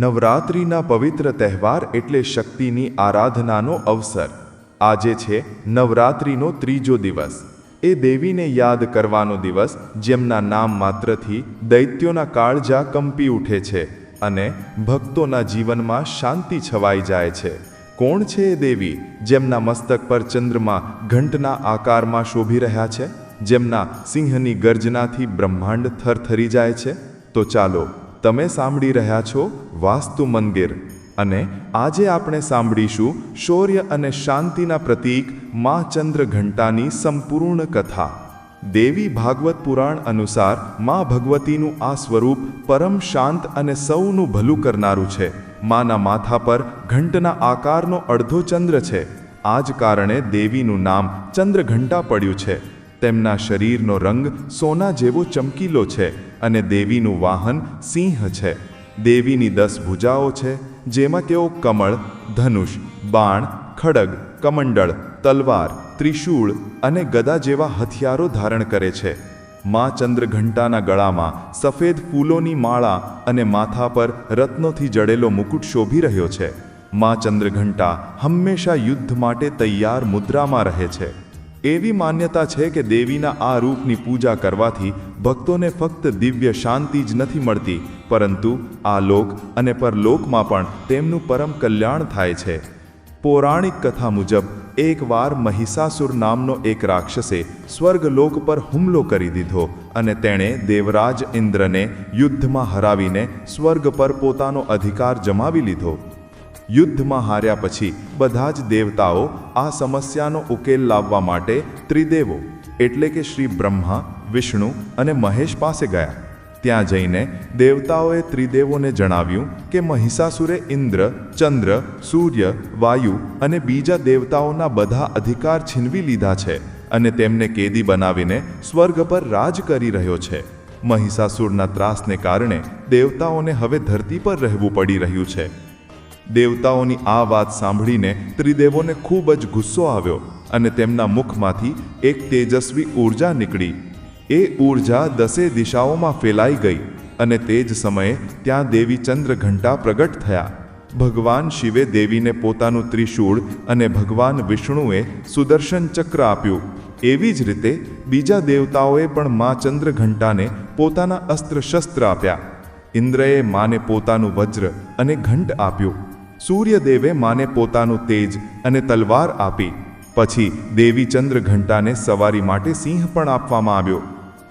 નવરાત્રિના પવિત્ર તહેવાર એટલે શક્તિની આરાધનાનો અવસર. આજે છે નવરાત્રિનો ત્રીજો દિવસ. એ દેવીને યાદ કરવાનો દિવસ, જેમના નામ માત્રથી દૈત્યોના કાળજા કંપી ઉઠે છે અને ભક્તોના જીવનમાં શાંતિ છવાઈ જાય છે. કોણ છે એ દેવી, જેમના મસ્તક પર ચંદ્રમા ઘંટના આકારમાં શોભી રહ્યા છે? જેમના સિંહની ગર્જનાથી બ્રહ્માંડ થરથરી જાય છે? તો ચાલો તમે સાંભળી રહ્યા છો વાસ્તુ મંદિર અને આજે આપણે સાંભળીશું શૌર્ય અને શાંતિના પ્રતીક મા ચંદ્રઘંટાની સંપૂર્ણ કથા. દેવી ભાગવત પુરાણ અનુસાર મા ભગવતીનું આ સ્વરૂપ પરમ શાંત અને સૌનું ભલું કરનારું છે. માના માથા પર ઘંટના આકારનો અડધો ચંદ્ર છે. આ જ કારણે દેવીનું નામ ચંદ્રઘંટા પડ્યું છે. તેમના શરીરનો રંગ સોના જેવો ચમકીલો છે અને દેવીનું વાહન સિંહ છે. દેવીની દસ ભુજાઓ છે, જેમાં તેઓ કમળ, ધનુષ, બાણ, ખડગ, કમંડળ, તલવાર, ત્રિશૂળ અને ગદા જેવા હથિયારો ધારણ કરે છે. મા ચંદ્રઘંટાના ગળામાં સફેદ ફૂલોની માળા અને માથા પર રત્નોથી જડેલો મુકુટ શોભી રહ્યો છે. મા ચંદ્રઘંટા હંમેશા યુદ્ધ માટે તૈયાર મુદ્રામાં રહે છે. એવી માન્યતા છે કે દેવીના આ રૂપની પૂજા કરવાથી ભક્તોને ફક્ત દિવ્ય શાંતિ જ નથી મળતી, પરંતુ આ લોક અને પરલોકમાં પણ તેમનું પરમ કલ્યાણ થાય છે. પૌરાણિક કથા મુજબ એકવાર મહિષાસુર નામનો એક રાક્ષસે સ્વર્ગલોક પર હુમલો કરી દીધો અને તેણે દેવરાજ ઇન્દ્રને યુદ્ધમાં હરાવીને સ્વર્ગ પર પોતાનો અધિકાર જમાવી લીધો. યુદ્ધમાં હાર્યા પછી બધા જ દેવતાઓ આ સમસ્યાનો ઉકેલ લાવવા માટે ત્રિદેવો, એટલે કે શ્રી બ્રહ્મા, વિષ્ણુ અને મહેશ પાસે ગયા. ત્યાં જઈને દેવતાઓએ ત્રિદેવોને જણાવ્યું કે મહિષાસુરે ઇન્દ્ર, ચંદ્ર, સૂર્ય, વાયુ અને બીજા દેવતાઓના બધા અધિકાર છીનવી લીધા છે અને તેમને કેદી બનાવીને સ્વર્ગ પર રાજ કરી રહ્યો છે. મહિષાસુરના ત્રાસને કારણે દેવતાઓને હવે ધરતી પર રહેવું પડી રહ્યું છે. દેવતાઓની આ વાત સાંભળીને ત્રિદેવોને ખૂબ જ ગુસ્સો આવ્યો અને તેમના મુખમાંથી એક તેજસ્વી ઊર્જા નીકળી. એ ઊર્જા દસે દિશાઓમાં ફેલાઈ ગઈ અને તે જ સમયે ત્યાં દેવી ચંદ્રઘંટા પ્રગટ થયા. ભગવાન શિવે દેવીને પોતાનું ત્રિશૂળ અને ભગવાન વિષ્ણુએ સુદર્શન ચક્ર આપ્યું. એવી જ રીતે બીજા દેવતાઓએ પણ મા ચંદ્રઘંટાને પોતાના અસ્ત્ર શસ્ત્ર આપ્યા. ઇન્દ્રએ માને પોતાનું વજ્ર અને ઘંટ આપ્યું. સૂર્યદેવે માને પોતાનું તેજ અને તલવાર આપી. પછી દેવી ચંદ્રઘંટાને સવારી માટે સિંહ પણ આપવામાં આવ્યો.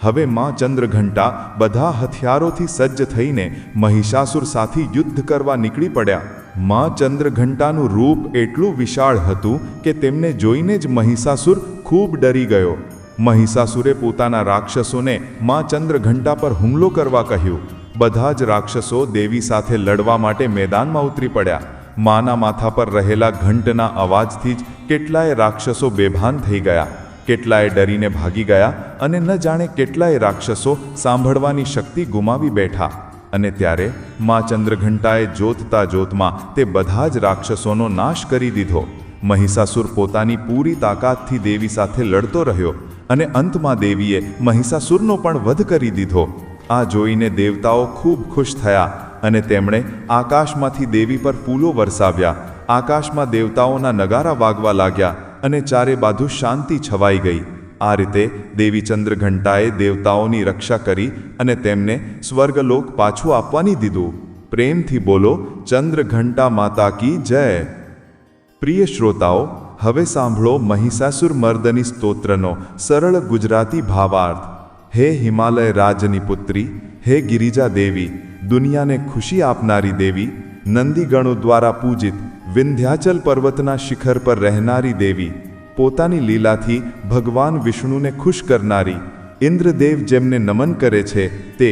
હવે માં ચંદ્રઘંટા બધા હથિયારોથી સજ્જ થઈને મહિષાસુર સાથે યુદ્ધ કરવા નીકળી પડ્યા. માં ચંદ્રઘંટાનું રૂપ એટલું વિશાળ હતું કે તેમને જોઈને જ મહિષાસુર ખૂબ ડરી ગયો. મહિષાસુરે પોતાના રાક્ષસોને માં ચંદ્રઘંટા પર હુમલો કરવા કહ્યું. બધા જ રાક્ષસો દેવી સાથે લડવા માટે મેદાનમાં ઉતરી પડ્યા. માના માથા પર રહેલા ઘંટના અવાજથી જ કેટલાય રાક્ષસો બેભાન થઈ ગયા. કેટલાય ડરીને ભાગી ગયા અને ન જાણે કેટલાય રાક્ષસો સાંભળવાની શક્તિ ગુમાવી બેઠા. અને ત્યારે મા ચંદ્રઘંટાએ જોતતા જોતમાં તે બધા જ રાક્ષસોનો નાશ કરી દીધો. મહિષાસુર પોતાની પૂરી તાકાતથી દેવી સાથે લડતો રહ્યો અને અંતમાં દેવીએ મહિષાસુરનો પણ વધ કરી દીધો. આ જોઈને દેવતાઓ ખૂબ ખુશ થયા અને તેમણે આકાશમાંથી દેવી પર ફૂલો વરસાવ્યા. આકાશમાં દેવતાઓના નગારા વાગવા લાગ્યા અને ચારે બાજુ શાંતિ છવાઈ ગઈ. આ રીતે દેવી ચંદ્રઘંટાએ દેવતાઓની રક્ષા કરી અને તેમને સ્વર્ગલોક પાછું આપવાની દીધું. પ્રેમથી બોલો, ચંદ્રઘંટા માતા કી જય. પ્રિય શ્રોતાઓ, હવે સાંભળો મહિષાસુર મર્દની સ્તોત્રનો સરળ ગુજરાતી ભાવાર્થ. હે હિમાલય રાજની પુત્રી હે ગિરિજા દેવી, દુનિયાને ખુશી આપનારી દેવી, નંદીગણો દ્વારા પૂજિત વિંધ્યાચલ પર્વતના શિખર પર રહેનારી દેવી, પોતાની લીલાથી ભગવાન વિષ્ણુને ખુશ કરનારી ઇન્દ્રદેવ જેમને નમન કરે છે તે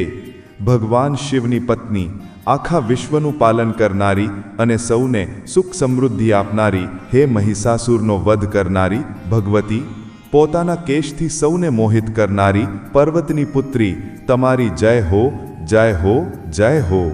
ભગવાન શિવની પત્ની, આખા વિશ્વનું પાલન કરનારી અને સૌને સુખ સમૃદ્ધિ આપનારી હે મહિષાસુરનો વધ કરનારી ભગવતી પોતાના કેશથી સૌને મોહિત કરનારી પર્વતની પુત્રી તમારી જય હો જય હો જય હો.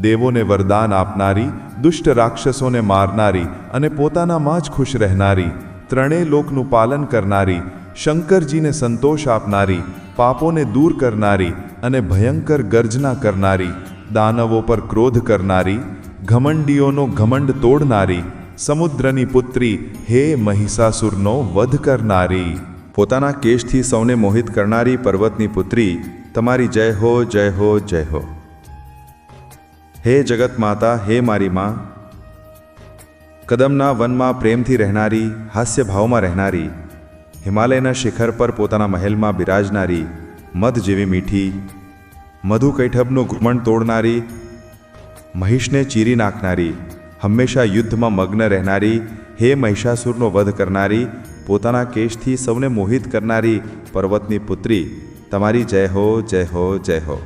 દેવોને વરદાન આપનારી, દુષ્ટ રાક્ષસોને મારનારી અને પોતાનામાં જ ખુશ રહેનારી, ત્રણેય લોકનું પાલન કરનારી, શંકરજીને સંતોષ આપનારી, પાપોને દૂર કરનારી અને ભયંકર ગર્જના કરનારી, દાનવો પર ક્રોધ કરનારી, ઘમંડીઓનો ઘમંડ તોડનારી સમુદ્રની પુત્રી હે મહિષાસુરનો વધ કરનારી. પોતાના કેશથી સૌને મોહિત કરનારી પર્વતની પુત્રી, તમારી જય હો જય હો જય હો. હે જગત માતા હે મારી માં. કદમના વનમાં પ્રેમથી રહેનારી હાસ્ય ભાવમાં રહેનારી, હિમાલયના શિખર પર પોતાના મહેલમાં બિરાજનારી, મધ જેવી મીઠી મધુ કૈઠબનું ઘુમણ તોડનારી, મહિષને ચીરી નાખનારી હંમેશા યુદ્ધમાં મગ્ન રહેનારી, હે મહિષાસુરનો વધ કરનારી, પોતાના કેશથી સૌને મોહિત કરનારી પર્વતની પુત્રી, તમારી જય હો જય હો જય હો.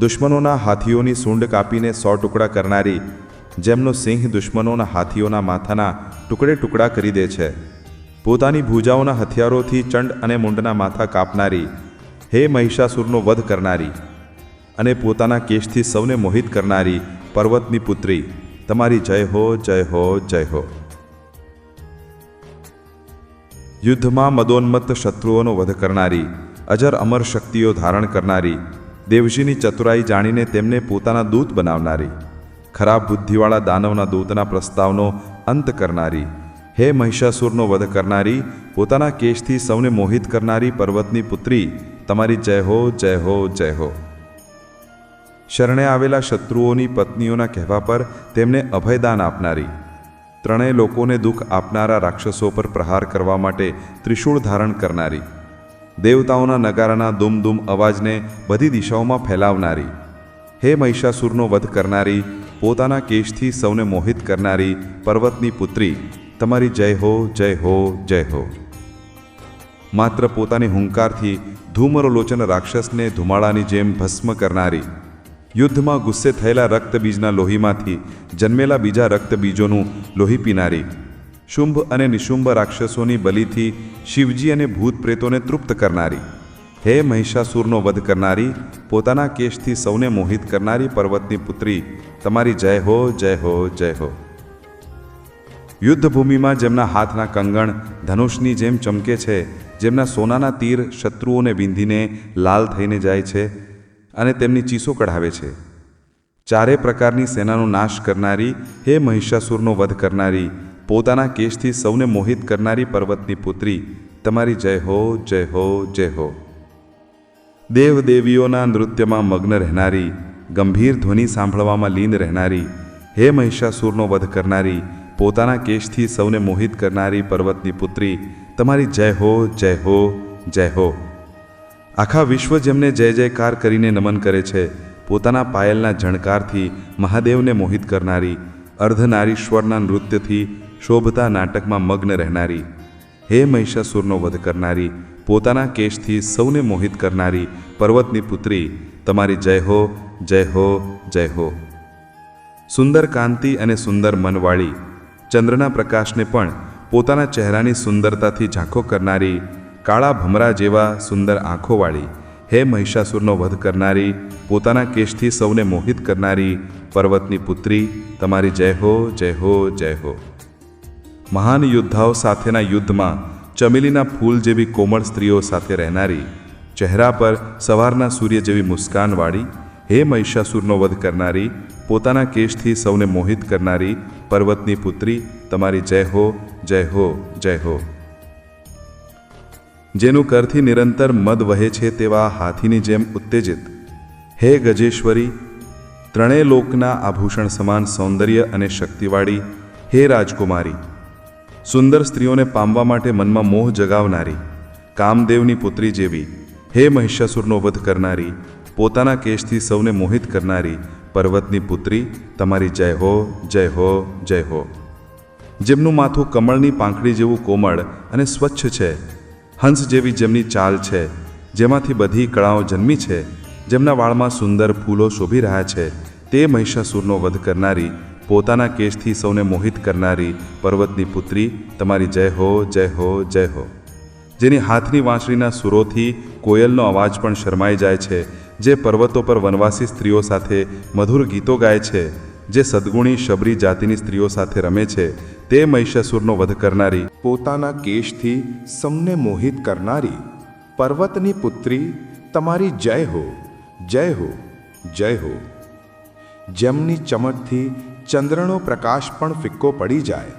દુશ્મનોના હાથીઓની સૂંડ કાપીને સો ટુકડા કરનારી, જેમનો સિંહ દુશ્મનોના હાથીઓના માથાના ટુકડે ટુકડા કરી દે છે. પોતાની ભૂજાઓના હથિયારોથી ચંડ અને મુંડના માથા કાપનારી, હે મહિષાસુરનો વધ કરનારી અને પોતાના કેશથી સૌને મોહિત કરનારી પર્વતની પુત્રી. તમારી જય હો જય હો જય હો. યુદ્ધમાં મદોન્મત્ત શત્રુઓનો વધ કરનારી, અજર અમર શક્તિઓ ધારણ કરનારી, દેવજીની ચતુરાઈ જાણીને તેમને પોતાના દૂત બનાવનારી, ખરાબ બુદ્ધિવાળા દાનવના દૂતના પ્રસ્તાવનો અંત કરનારી, હે મહિષાસુરનો વધ કરનારી, પોતાના કેશથી સૌને મોહિત કરનારી પર્વતની પુત્રી, તમારી જય હો જય હો જય હો. શરણે આવેલા શત્રુઓની પત્નીઓના કહેવા પર તેમને અભયદાન આપનારી. ત્રણેય લોકોને દુઃખ આપનારા રાક્ષસો પર પ્રહાર કરવા માટે ત્રિશૂળ ધારણ કરનારી. દેવતાઓના નગારાના દુમ દુમ અવાજને બધી દિશાઓમાં ફેલાવનારી. હે મહિષાસુરનો વધ કરનારી, પોતાના કેશથી સૌને મોહિત કરનારી પર્વતની પુત્રી, તમારી જય હો જય હો જય હો. માત્ર પોતાની હુંકારથી ધૂમરલોચન રાક્ષસને ધુમાડાની જેમ ભસ્મ કરનારી યુદ્ધમાં ગુસ્સે થયેલા રક્તબીજના લોહીમાંથી જન્મેલા બીજા રક્તબીજોનું લોહી પીનારી, શુંભ અને નિશુંભ રાક્ષસોની બલિથી શિવજી અને ભૂત પ્રેતોને તૃપ્ત કરનારી, હે મહિષાસુરનો વધ કરનારી, પોતાના કેશથી સૌને મોહિત કરનારી પર્વતની પુત્રી, તમારી જય હો જય હો જય હો. યુદ્ધભૂમિમાં જેમના હાથના કંગણ ધનુષની જેમ ચમકે છે, જેમના સોનાના તીર શત્રુઓને વિંધીને લાલ થઈને જાય છે અને તેમની ચીસો કઢાવે છે. ચારે પ્રકારની સેનાનો નાશ કરનારી, હે મહિષાસુરનો વધ કરનારી, પોતાના કેશથી સૌને મોહિત કરનારી પર્વતની પુત્રી, તમારી જય હો જય હો જય હો. દેવદેવીઓના નૃત્યમાં મગ્ન રહેનારી, ગંભીર ધ્વનિ સાંભળવામાં લીન રહેનારી, હે મહિષાસુરનો વધ કરનારી, પોતાના કેશથી સૌને મોહિત કરનારી પર્વતની પુત્રી, તમારી જય હો જય હો જય હો. આખા વિશ્વ જેમને જય જયકાર કરીને નમન કરે છે, પોતાના પાયલના ઝણકારથી મહાદેવને મોહિત કરનારી, અર્ધનારીશ્વરના નૃત્યથી શોભતા નાટકમાં મગ્ન રહેનારી, હે મહિષાસુરનો વધ કરનારી, પોતાના કેશથી સૌને મોહિત કરનારી પર્વતની પુત્રી, તમારી જય હો જય હો જય હો. સુંદર કાંતિ અને સુંદર મનવાળી, ચંદ્રના પ્રકાશને પણ પોતાના ચહેરાની સુંદરતાથી ઝાંખો કરનારી કાળા ભમરા જેવા સુંદર આંખોવાળી, હે મહિષાસુરનો વધ કરનારી, પોતાના કેશથી સૌને મોહિત કરનારી પર્વતની પુત્રી, તમારી જય હો જય હો જય હો. મહાન યોદ્ધાઓ સાથેના યુદ્ધમાં ચમેલીના ફૂલ જેવી કોમળ સ્ત્રીઓ સાથે રહેનારી, ચહેરા પર સવારના સૂર્ય જેવી મુસ્કાનવાળી, હે મહિષાસુરનો વધ કરનારી, પોતાના કેશથી સૌને મોહિત કરનારી પર્વતની પુત્રી, તમારી જય હો જય હો જય હો. જેનું કરથી નિરંતર મદ વહે છે તેવા હાથીની જેમ ઉત્તેજિત. હે ગજેશ્વરી, ત્રણેય લોકના આભૂષણ સમાન સૌંદર્ય અને શક્તિવાળી, હે રાજકુમારી, સુંદર સ્ત્રીઓને પામવા માટે મનમાં મોહ જગાવનારી, કામદેવની પુત્રી જેવી, હે મહિષાસુરનો વધ કરનારી, પોતાના કેશથી સૌને મોહિત કરનારી, પર્વતની પુત્રી, તમારી જય હો જય હો જય હો. જેમનું માથું કમળની પાંખડી જેવું કોમળ અને સ્વચ્છ છે હંસ જેવી જેમની ચાલ છે, જેમાંથી બધી કળાઓ જન્મી છે, જેમના વાળમાં સુંદર ફૂલો શોભી રહ્યા છે, તે મહિષાસુરનો વધ કરનારી, પોતાના કેશથી સૌને મોહિત કરનારી પર્વતની પુત્રી તમારી જય હો જય હો જય હો. જેની હાથની વાંસળીના સુરોથી કોયલનો અવાજ પણ શરમાઈ જાય છે, જે પર્વતો પર વનવાસી સ્ત્રીઓ સાથે મધુર ગીતો ગાય છે જે સદગુણી શબરી જાતિની સ્ત્રીઓ સાથે રમે છે, તે મહિષાસુરનો વધ કરનારી, પોતાના કેશથી સૌને મોહિત કરનારી, પર્વતની પુત્રી તમારી જય હો જય હો જય હો. જેમની ચમકથી ચંદ્રનો પ્રકાશ પણ ફિક્કો પડી જાય,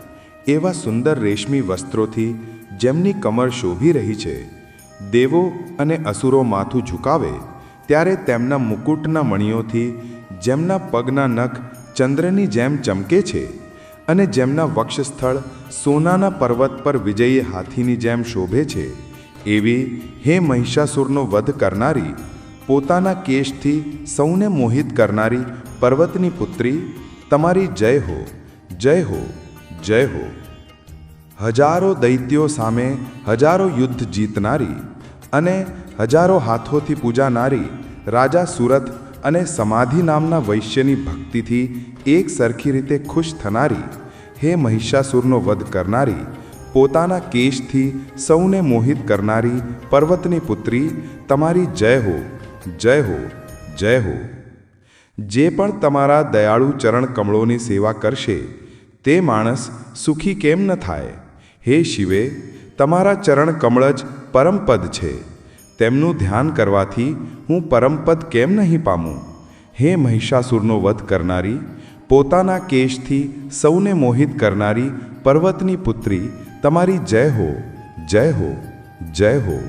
એવા સુંદર રેશમી વસ્ત્રોથી જેમની કમર શોભી રહી છે, દેવો અને અસુરો માથું ઝુકાવે, ત્યારે તેમના મુકુટના મણીઓથી જેમના પગના નખ ચંદ્રની જેમ ચમકે છે અને જેમના વક્ષસ્થળ સોનાના પર્વત પર વિજયી હાથીની જેમ શોભે છે, એવી હે મહિષાસુરનો વધ કરનારી, પોતાના કેશથી સૌને મોહિત કરનારી પર્વતની પુત્રી, તમારી જય હો જય હો જય હો. હજારો દૈત્યો સામે હજારો યુદ્ધ જીતનારી અને હજારો હાથોથી પૂજાનારી રાજા સુરત અને સમાધિ નામના વૈશ્યની ભક્તિથી એક સરખી રીતે ખુશ થનારી, હે મહિષાસુરનો વધ કરનારી, પોતાના કેશથી સૌને મોહિત કરનારી પર્વતની પુત્રી, તમારી જય હો જય હો જય હો. જે પણ તમારા દયાળુ ચરણ કમળોની સેવા કરશે, તે માણસ સુખી કેમ ન થાય? હે શિવે, તમારા ચરણ કમળ જ પરમપદ છે. તેમનું ધ્યાન કરવાથી હું પરમપદ કેમ નહીં પામું? હે મહિષાસુરનો વધ કરનારી, પોતાના કેશથી સૌને મોહિત કરનારી પર્વતની પુત્રી, તમારી જય હો જય હો જય હો.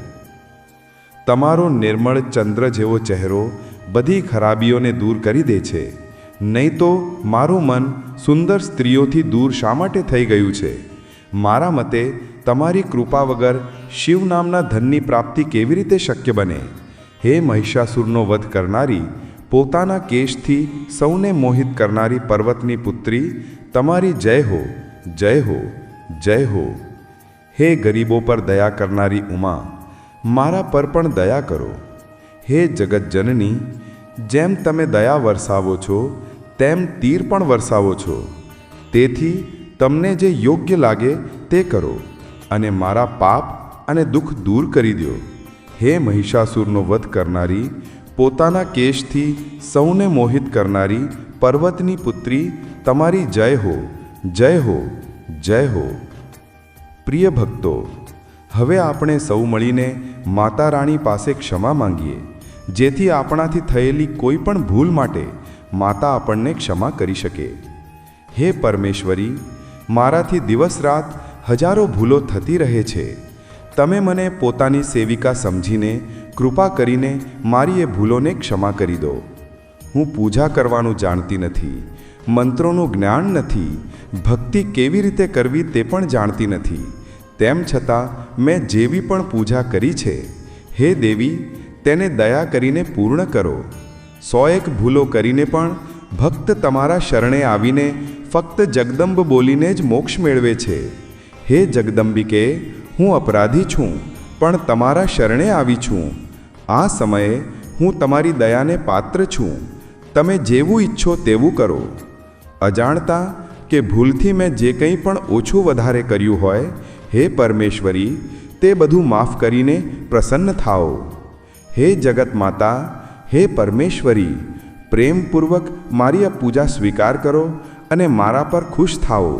તમારો નિર્મળ ચંદ્ર જેવો ચહેરો બધી ખરાબીઓને દૂર કરી દે છે. નહીં તો મારું મન સુંદર સ્ત્રીઓથી દૂર શા માટે થઈ ગયું છે? મારા મતે, તમારી કૃપા વગર શિવ નામના ધનની પ્રાપ્તિ કેવી રીતે શક્ય બને? હે મહિષાસુરનો વધ કરનારી, પોતાના કેશથી સૌને મોહિત કરનારી પર્વતની પુત્રી, તમારી જય હો જય હો જય હો. હે ગરીબો પર દયા કરનારી ઉમા, મારા પર પણ દયા કરો. હે જગતજનની જેમ તમે દયા વરસાવો છો, તેમ તીર પણ વરસાવો છો. તેથી તમને જે યોગ્ય લાગે તે કરો અને મારા પાપ અને દુઃખ દૂર કરી દો. હે મહિષાસુરનો વધ કરનારી, પોતાના કેશથી સૌને મોહિત કરનારી પર્વતની પુત્રી તમારી જય હો જય હો જય હો. પ્રિય ભક્તો, હવે આપણે સૌ મળીને માતા રાણી પાસે ક્ષમા માંગીએ, જેથી આપણાથી થયેલી કોઈ પણ ભૂલ માટે માતા આપણને ક્ષમા કરી શકે. હે પરમેશ્વરી મારાથી દિવસ રાત હજારો ભૂલો થતી રહે છે. તમે મને પોતાની સેવિકા સમજીને, કૃપા કરીને મારી એ ભૂલોને ક્ષમા કરી દો. હું પૂજા કરવાનું જાણતી નથી, મંત્રોનું જ્ઞાન નથી, ભક્તિ કેવી રીતે કરવી તે પણ જાણતી નથી. તેમ છતાં મેં જેવી પણ પૂજા કરી છે, હે દેવી, તેને દયા કરીને પૂર્ણ કરો. સો એક ભૂલો કરીને પણ ભક્ત તમારા શરણે આવીને ફક્ત જગદંબ બોલીને જ મોક્ષ મેળવે છે. હે જગદંબિકે, હું અપરાધી છું, પણ તમારા શરણે આવી છું. આ સમયે હું તમારી દયાને પાત્ર છું. તમે જેવું ઈચ્છો તેવું કરો. અજાણતા કે ભૂલથી મેં જે કંઈ પણ ઓછું વધારે કર્યું હોય, હે પરમેશ્વરી, તે બધું માફ કરીને પ્રસન્ન થાઓ. હે જગત માતા હે પરમેશ્વરી, પ્રેમપૂર્વક મારી આ પૂજા સ્વીકાર કરો અને મારા પર ખુશ થાઓ.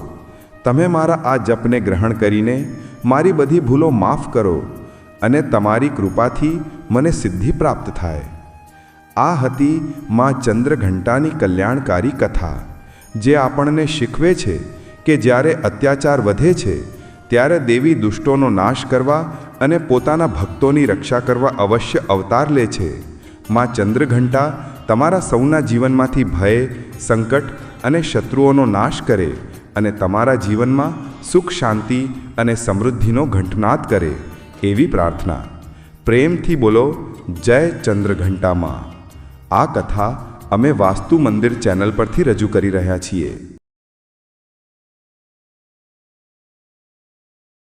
તમે મારા આ જપને ગ્રહણ કરીને મારી બધી ભૂલો માફ કરો અને તમારી કૃપાથી મને સિદ્ધિ પ્રાપ્ત થાય. આ હતી માં ચંદ્રઘંટાની કલ્યાણકારી કથા, જે આપણને શીખવે છે કે જ્યારે અત્યાચાર વધે છે, ત્યારે દેવી દુષ્ટોનો નાશ કરવા અને પોતાના ભક્તોની રક્ષા કરવા અવશ્ય અવતાર લે છે. માં ચંદ્રઘંટા તમારા સૌના જીવનમાંથી ભય, સંકટ અને શત્રુઓનો નાશ કરે અને તમારા જીવનમાં સુખ, શાંતિ અને સમૃદ્ધિનો ઘંટનાદ કરે એવી પ્રાર્થના. પ્રેમથી બોલો, જય ચંદ્રઘંટામાં. આ કથા અમે વાસ્તુ મંદિર ચેનલ પરથી રજૂ કરી રહ્યા છીએ.